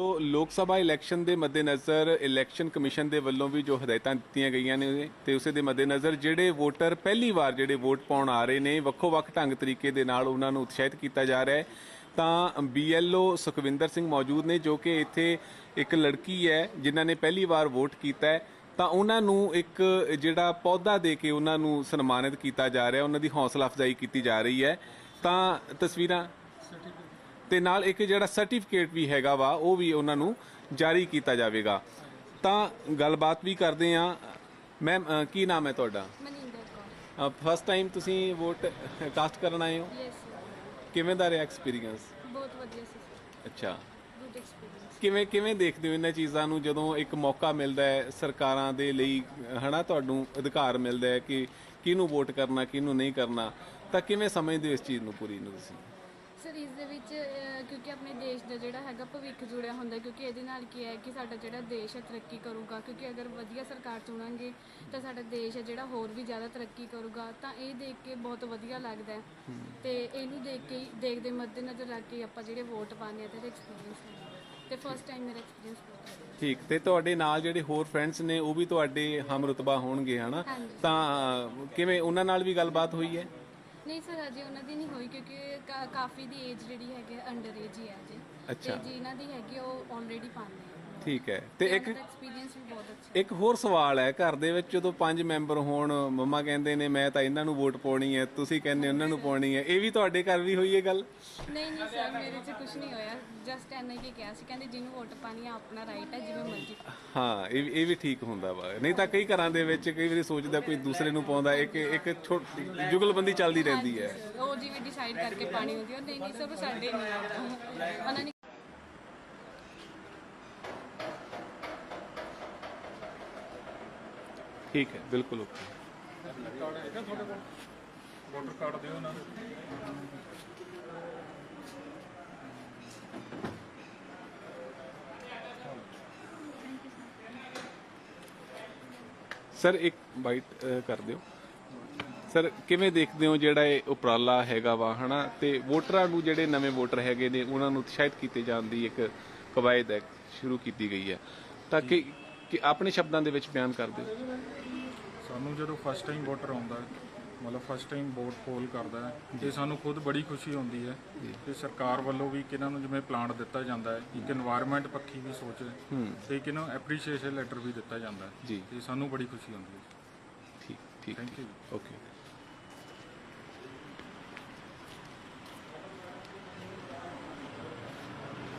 ਤੋ ਲੋਕ ਸਭਾ ਇਲੈਕਸ਼ਨ ਦੇ ਮੱਦੇਨਜ਼ਰ ਇਲੈਕਸ਼ਨ ਕਮਿਸ਼ਨ ਦੇ ਵੱਲੋਂ ਵੀ ਜੋ ਹਦਾਇਤਾਂ ਦਿੱਤੀਆਂ ਗਈਆਂ ਨੇ, ਤੇ ਉਸੇ ਦੇ ਮੱਦੇਨਜ਼ਰ ਜਿਹੜੇ ਵੋਟਰ ਪਹਿਲੀ ਵਾਰ ਜਿਹੜੇ ਵੋਟ ਪਾਉਣ ਆ ਰਹੇ ਨੇ, ਵੱਖੋ-ਵੱਖ ਢੰਗ ਤਰੀਕੇ ਦੇ ਨਾਲ ਉਹਨਾਂ ਨੂੰ ਉਤਸ਼ਾਹਿਤ ਕੀਤਾ ਜਾ ਰਿਹਾ ਹੈ। ਤਾਂ ਬੀਐਲਓ ਸੁਖਵਿੰਦਰ ਸਿੰਘ ਮੌਜੂਦ ਨੇ, ਜੋ ਕਿ ਇੱਥੇ ਇੱਕ ਲੜਕੀ ਹੈ, ਜਿਨ੍ਹਾਂ ਨੇ ਪਹਿਲੀ ਵਾਰ ਵੋਟ ਕੀਤਾ ਹੈ, ਤਾਂ ਉਹਨਾਂ ਨੂੰ ਇੱਕ ਜਿਹੜਾ ਪੌਦਾ ਦੇ ਕੇ ਉਹਨਾਂ ਨੂੰ ਸਨਮਾਨਿਤ ਕੀਤਾ ਜਾ ਰਿਹਾ, ਉਹਨਾਂ ਦੀ ਹੌਸਲਾ ਅਫਜ਼ਾਈ ਕੀਤੀ ਜਾ ਰਹੀ ਹੈ। ਤਾਂ ਤਸਵੀਰਾਂ ਤੇ ਨਾਲ ਇੱਕ ਜਿਹੜਾ ਸਰਟੀਫਿਕੇਟ ਵੀ ਹੈਗਾ ਵਾ ਉਹ ਵੀ ਉਹਨਾਂ ਨੂੰ ਜਾਰੀ ਕੀਤਾ ਜਾਵੇਗਾ। ਤਾਂ ਗੱਲਬਾਤ ਵੀ ਕਰਦੇ ਆ ਮੈਮ ਕੀ ਨਾਮ ਹੈ ਤੁਹਾਡਾ? ਮਨਿੰਦਰ ਕੌਰ। ਫਸਟ ਟਾਈਮ ਤੁਸੀਂ ਵੋਟ ਕਾਸਟ ਕਰਨ ਆਏ ਹੋ? ਯੈਸ ਕਿਵੇਂ ਦਾ ਰਿਹਾ ਐਕਸਪੀਰੀਅੰਸ ਬਹੁਤ ਵਧੀਆ ਸੀ ਅੱਛਾ। ਗੁੱਡ ਐਕਸਪੀਰੀਅੰਸ ਕਿਵੇਂ ਕਿਵੇਂ ਦੇਖਦੇ ਹੋ ਇਹਨਾਂ ਚੀਜ਼ਾਂ ਨੂੰ ਜਦੋਂ ਇੱਕ ਮੌਕਾ ਮਿਲਦਾ ਹੈ ਸਰਕਾਰਾਂ ਦੇ ਲਈ ਹਨਾ ਤੁਹਾਨੂੰ ਅਧਿਕਾਰ ਮਿਲਦਾ ਹੈ ਕਿ ਕਿਹਨੂੰ ਵੋਟ ਕਰਨਾ ਕਿਹਨੂੰ ਨਹੀਂ ਕਰਨਾ ਤਾਂ ਕਿਵੇਂ ਸਮਝਦੇ ਹੋ ਇਸ ਚੀਜ਼ ਨੂੰ ਪੂਰੀ ਨੂੰ ਤੁਸੀਂ? ਸਰ ਇਸ ਦੇ ਵਿੱਚ ਅਹ, ਕਿਉਂਕਿ ਆਪਣੇ ਦੇਸ਼ ਦਾ ਜਿਹੜਾ ਹੈਗਾ ਭਵਿੱਖ ਜੁੜਿਆ ਹੁੰਦਾ ਕਿਉਂਕਿ ਇਹਦੇ ਨਾਲ ਕੀ ਹੈ ਕਿ ਸਾਡਾ ਜਿਹੜਾ ਦੇਸ਼ ਹੈ ਤਰੱਕੀ ਕਰੂਗਾ ਕਿਉਂਕਿ ਅਗਰ ਵਧੀਆ ਸਰਕਾਰ ਚੁਣਾਂਗੇ ਤਾਂ ਸਾਡਾ ਦੇਸ਼ ਹੈ ਜਿਹੜਾ ਹੋਰ ਵੀ ਜ਼ਿਆਦਾ ਤਰੱਕੀ ਕਰੂਗਾ ਤਾਂ ਇਹ ਦੇਖ ਕੇ ਬਹੁਤ ਵਧੀਆ ਲੱਗਦਾ ਹੈ। ਤੇ ਇਹਨੂੰ ਦੇਖ ਕੇ ਹੀ- ਦੇਖਦੇ ਮੱਦੇਨਜ਼ਰ ਰੱਖ ਕੇ ਆਪਾਂ ਜਿਹੜੇ ਵੋਟ ਪਾਉਂਦੇ ਆ ਤੇ ਐਕਸਪੀਰੀਅੰਸ ਹੈ ਤੇ ਫਸਟ ਟਾਈਮ ਮੇਰਾ ਐਕਸਪੀਰੀਅੰਸ ਠੀਕ ਤੇ ਤੁਹਾਡੇ ਨਾਲ ਜਿਹੜੇ ਹੋਰ ਫਰੈਂਡਸ ਨੇ ਉਹ ਵੀ ਤੁਹਾਡੇ ਹਮ ਰੁਤਬਾ ਹੋਣਗੇ ਹਨਾ? ਹਾਂਜੀ। ਤਾਂ ਕਿਵੇਂ ਉਹਨਾਂ ਨਾਲ ਵੀ ਗੱਲਬਾਤ ਹੋਈ ਹੈ? ਨਹੀਂ ਸਰ ਅਜੇ ਉਹਨਾਂ ਦੀ ਨਹੀਂ ਹੋਈ ਕਿਉਂਕਿ ਕਾ- ਕਾਫੀ ਦੀ ਏਜ ਜਿਹੜੀ ਹੈਗੀ ਅੰਡਰ ਏਜ ਹੀ ਹੈ ਅਜੇ ਅੱਛਾ। ਤੇ ਜਿਨ੍ਹਾਂ ਦੀ ਹੈਗੀ ਉਹ ਆਲਰੇਡੀ ਪਾਉਂਦੇ ਆ ਠੀਕ ਹੈ। ਤੇ ਇੱਕ ਐਕਸਪੀਰੀਅੰਸ ਵੀ ਬਹੁਤ ਅੱਛਾ ਇੱਕ ਹੋਰ ਸਵਾਲ ਹੈ ਘਰ ਦੇ ਵਿੱਚ ਜਦੋਂ ਪੰਜ ਮੈਂਬਰ ਹੋਣ ਮੰਮਾ ਕਹਿੰਦੇ ਨੇ ਮੈਂ ਤਾਂ ਇਹਨਾਂ ਨੂੰ ਵੋਟ ਪਾਉਣੀ ਹੈ ਤੁਸੀਂ ਕਹਿੰਦੇ ਉਹਨਾਂ ਨੂੰ ਪਾਉਣੀ ਹੈ। ਇਹ ਵੀ ਤੁਹਾਡੇ ਘਰ ਵੀ ਹੋਈ ਹੈ ਗੱਲ? ਨਹੀਂ ਨਹੀਂ ਸਰ ਮੇਰੇ 'ਚ ਕੁਝ ਨਹੀਂ ਹੋਇਆ। ਜਸਟ ਐਨਾ ਹੀ ਕਿਹਾ ਸੀ। ਕਹਿੰਦੇ ਜਿਹਨੂੰ ਵੋਟ ਪਾਣੀ ਆ ਆਪਣਾ ਰਾਈਟ ਹੈ ਜਿਵੇਂ ਮਰਜ਼ੀ ਹਾਂ ਇਹ ਵੀ- ਇਹ ਵੀ ਠੀਕ ਹੁੰਦਾ ਵਾ। ਨਹੀਂ ਤਾਂ ਕਈ ਘਰਾਂ ਦੇ ਵਿੱਚ ਕਈ ਵਾਰੀ ਸੋਚਦਾ ਕੋਈ ਦੂਸਰੇ ਨੂੰ ਪਾਉਂਦਾ ਇੱਕ ਇੱਕ ਛੋਟੀ ਜੁਗਲਬੰਦੀ ਚੱਲਦੀ ਰਹਿੰਦੀ ਹੈ। ਉਹ ਜਿਵੇਂ ਡਿਸਾਈਡ ਕਰਕੇ ਪਾਣੀ ਹੁੰਦੀ ਉਹ ਨਹੀਂ ਨਹੀਂ ਸਰ ਉਹ ਸਾਡੇ ਨਹੀਂ ਆਉਂਦਾ। ਉਹਨਾਂ ਨੇ ਠੀਕ ਹੈ ਬਿਲਕੁਲ ਓਕੇ ਵੋਟਰ ਕਾਰਡ ਦਿਓ ਉਹਨਾਂ ਨੂੰ। ਸਰ ਇੱਕ ਬਾਈਟ ਕਰ ਦਿਓ। ਸਰ ਕਿਵੇਂ ਦੇਖਦੇ ਹੋ ਜਿਹੜਾ ਇਹ ਉਪਰਾਲਾ ਹੈਗਾ ਵਾ ਹਨਾ? ਤੇ ਵੋਟਰਾਂ ਨੂੰ ਜਿਹੜੇ ਨਵੇਂ ਵੋਟਰ ਹੈਗੇ ਨੇ ਉਹਨਾਂ ਨੂੰ ਉਤਸ਼ਾਹਿਤ ਕੀਤੇ ਜਾਣ ਦੀ ਇੱਕ ਕਵਾਇਦ ਹੈ ਸ਼ੁਰੂ ਕੀਤੀ ਗਈ ਹੈ। ਤਾਂ ਕਿ ਕਿ ਆਪਣੇ ਸ਼ਬਦਾਂ ਦੇ ਵਿੱਚ ਬਿਆਨ ਕਰ ਦਿਓ। ਸਾਨੂੰ ਜਦੋਂ ਫਸਟ ਟਾਈਮ ਵੋਟਰ ਆਉਂਦਾ ਮਤਲਬ ਫਸਟ ਟਾਈਮ ਵੋਟ ਪੋਲ ਕਰਦਾ ਹੈ ਤੇ ਸਾਨੂੰ ਖੁਦ ਬੜੀ ਖੁਸ਼ੀ ਹੁੰਦੀ ਹੈ ਤੇ ਸਰਕਾਰ ਵੱਲੋਂ ਵੀ ਕਿ ਨੂੰ ਜਿਵੇਂ ਪਲਾਂਟ ਦਿੱਤਾ ਜਾਂਦਾ ਹੈ ਇੱਕ এনवायरमेंट ਪੱਖੀ ਵੀ ਸੋਚ ਤੇ ਕਿ ਇਹਨਾਂ ਨੂੰ ਲੈਟਰ ਵੀ ਦਿੱਤਾ ਜਾਂਦਾ ਹੈ ਤੇ ਸਾਨੂੰ ਬੜੀ ਖੁਸ਼ੀ ਹੁੰਦੀ ਹੈ। ਠੀਕ ਠੀਕ। ਥੈਂਕ ਯੂ ਓਕੇ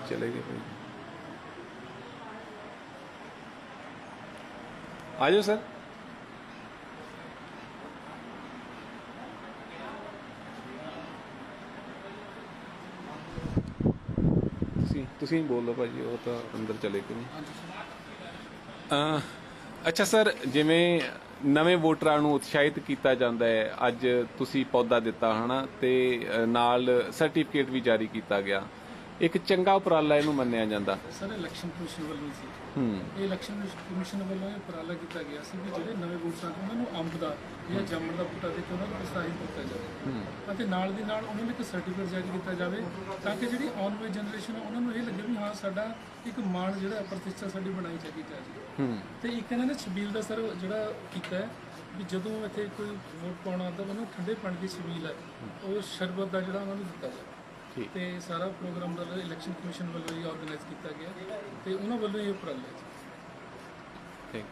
ਚਲੇ ਗਏ ਭਾਈ। ਆ ਜਾਓ ਸਰ। ਤੁਸੀਂ ਬੋਲੋ ਭਾਜੀ ਉਹ ਤਾਂ ਅੰਦਰ ਚਲੇ ਗਏ ਨੇ। ਅੱਛਾ ਸਰ ਜਿਵੇਂ ਨਵੇਂ ਵੋਟਰਾਂ ਨੂੰ ਉਤਸ਼ਾਹਿਤ ਕੀਤਾ ਜਾਂਦਾ ਹੈ ਅੱਜ ਤੁਸੀਂ ਪੌਦਾ ਦਿੱਤਾ ਹਨਾ? ਤੇ ਨਾਲ ਸਰਟੀਫਿਕੇਟ ਵੀ ਜਾਰੀ ਕੀਤਾ ਗਿਆ। ਇੱਕ ਚੰਗਾ ਉਪਰਾਲਾ ਇਹਨੂੰ ਮੰਨਿਆ ਜਾਂਦਾ। ਸਰ ਇਲੈਕਸ਼ਨ ਕਮਿਸ਼ਨ ਵੱਲੋਂ ਸੀ। ਹੂੰ। ਇਹ ਇਲੈਕਸ਼ਨ ਕਮਿਸ਼ਨ ਵੱਲੋਂ ਇਹ ਉਪਰਾਲਾ ਕੀਤਾ ਗਿਆ ਸੀ ਵੀ ਜਿਹੜੇ ਨਵੇਂ ਵੋਟਰਾਂ ਨੇ ਉਹਨਾਂ ਨੂੰ ਅੰਬ ਦਾ ਜਾਂ ਜਾਮਣ ਦਾ ਬੂਟਾ ਦੇ ਕੇ ਉਹਨਾਂ ਨੂੰ ਪ੍ਰੋਤਸਾਹਿਤ ਕੀਤਾ ਜਾਵੇ। ਅਤੇ ਨਾਲ ਦੀ ਨਾਲ ਉਹਨਾਂ ਨੂੰ ਇੱਕ ਸਰਟੀਫਿਕੇਟ ਜਾਰੀ ਕੀਤਾ ਜਾਵੇ ਤਾਂ ਕਿ ਜਿਹੜੀ ਆਉਣ ਵਾਲੀ ਜਨਰੇਸ਼ਨ ਹੈ ਉਹਨਾਂ ਨੂੰ ਇਹ ਲੱਗੇ ਵੀ ਹਾਂ ਸਾਡਾ ਇੱਕ ਮਾਣ ਜਿਹੜਾ ਪ੍ਰਤਿਸ਼ਠਾ ਸਾਡੀ ਬਣਾਈ ਚਾਹੀਦੀ ਹੂੰ। ਤੇ ਇੱਕ ਇਹਨਾਂ ਨੇ ਛਬੀਲ ਦਾ ਸਰ ਜਿਹੜਾ ਕੀਤਾ ਹੈ ਵੀ ਜਦੋਂ ਇੱਥੇ ਕੋਈ ਵੋਟ ਪਾਉਣਾ ਆਉਂਦਾ ਉਹਨੂੰ ਠੰਡੇ ਪਾਣੀ ਦੀ ਛਬੀਲ ਹੈ। ਉਹ ਸ਼ਰਬਤ ਦਾ ਜਿਹੜਾ ਉਹਨਾਂ ਨੂੰ ਦਿੱਤਾ ਜਾਵੇ। ਤੇ ਸਾਰਾ ਪ੍ਰੋਗਰਾਮ ਦਾ ਇਲੈਕਸ਼ਨ ਕਮਿਸ਼ਨ ਵੱਲੋਂ ਹੀ ਆਰਗੇਨਾਈਜ਼ ਕੀਤਾ ਗਿਆ ਤੇ ਉਹਨਾਂ ਵੱਲੋਂ ਹੀ ਉਪਰਾਲਾ ਠੀਕ